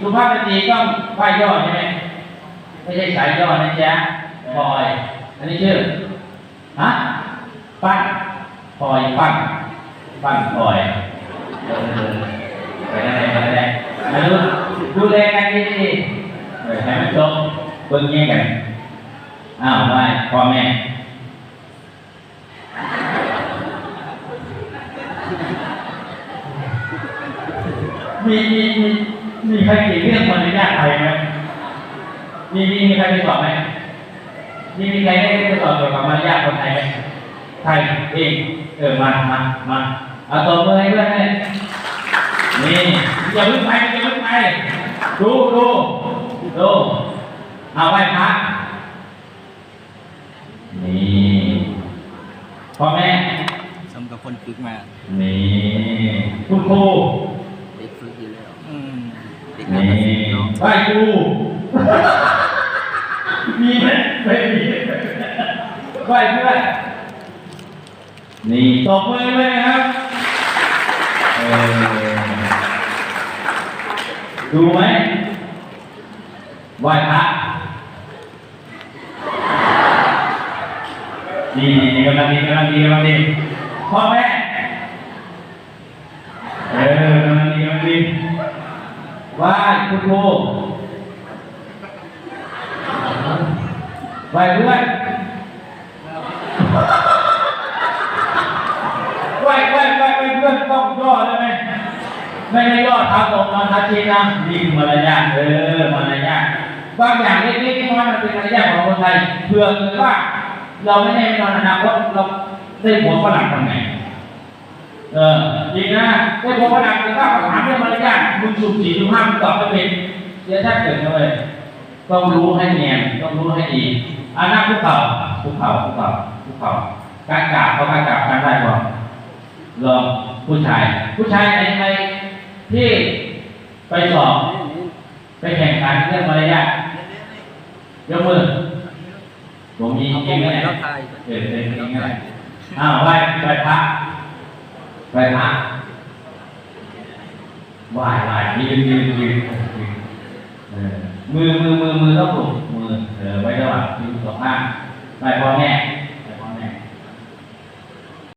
สุภาพสตรีต้องไหว้ย่อใช่ไหมไม่ใช่สายย่อนะจ๊ะพลอย อันนี้ชื่อฮะปั้นพลอยปั้นปั้นพลอยออไปได้ไปได้มาดูดูแลกันดีๆให้มันจบเบิ่งแย่กันอ้าวไหว้พ่อแม่มีมีมี มีใครเก่งเรื่องมารยาทไทยไหมมีมีมีใครไปสอบไหมมีมีใครได้ไปสอบเกี่ยวกับมารยาทคนไทยไหมไทยเองเออมามามาเอาตัวมือให้เพื่อนเลยนี่อย่าเพิ่งไปอย่าเพิ่งไปดูดูดูเอาไหว้พระนี่พ่อแม่สมกับคนฝึกมานี่คุณครูเด็กฝึกอยู่แล้วอืมเด็กนี่นั กศึกษาเนาะไหว้ครูมีไหมไม่มีไหวเพื่อนนี่ตบมือเลยครับดูไหมไหวพระนี่นี่กำลังดีกำลังดีกำลังดีพ่อแม่เออกำลังดีกำลังดี ไหว้คุณครูไหว้เพื่อนไหว้ไหว้ไหว้ไหว้เพื่อนต้องย่อได้ไหมไม่ได้ย่อเท้าตรงนอนท้าชี้นะนี่คือมารยาทเออมารยาทบางอย่างเล็กๆน้อยๆมันเป็นมารยาทของคนไทยเผื่อเกิดว่า เราไม่ได้นอนอนาคตเราได้หัวฝรั่งทำไง เออจริงนะได้หัวฝรั่งแต่ถ้าถามเรื่องมารยาทมึงสุ่มสี่สุ่มห้ามึงตอบไม่เป็นเสียชาติเกิดเลยต้องรู้ให้เนียนต้องรู้ให้ดีอานั่งคุกเข่าคุกเข่าคุกเข่าคุกเข่าการกราบเขาการกราบการได้ก่อนลองผู้ชาย ผู้ชายไหนใครที่ไปสอบไปแข่งขันเรื่องมารยาทยกมือผมมีเองกไหมเราไทยเออเป็นจริงไหมอ้าวไหว้ไหว้พระ ไปพักว้ไหว้ยืนยืนยืนยืนมือมือมือมือต้องปลุกมือเออไว้ระหว่างยืนสองข้างไปพอแม่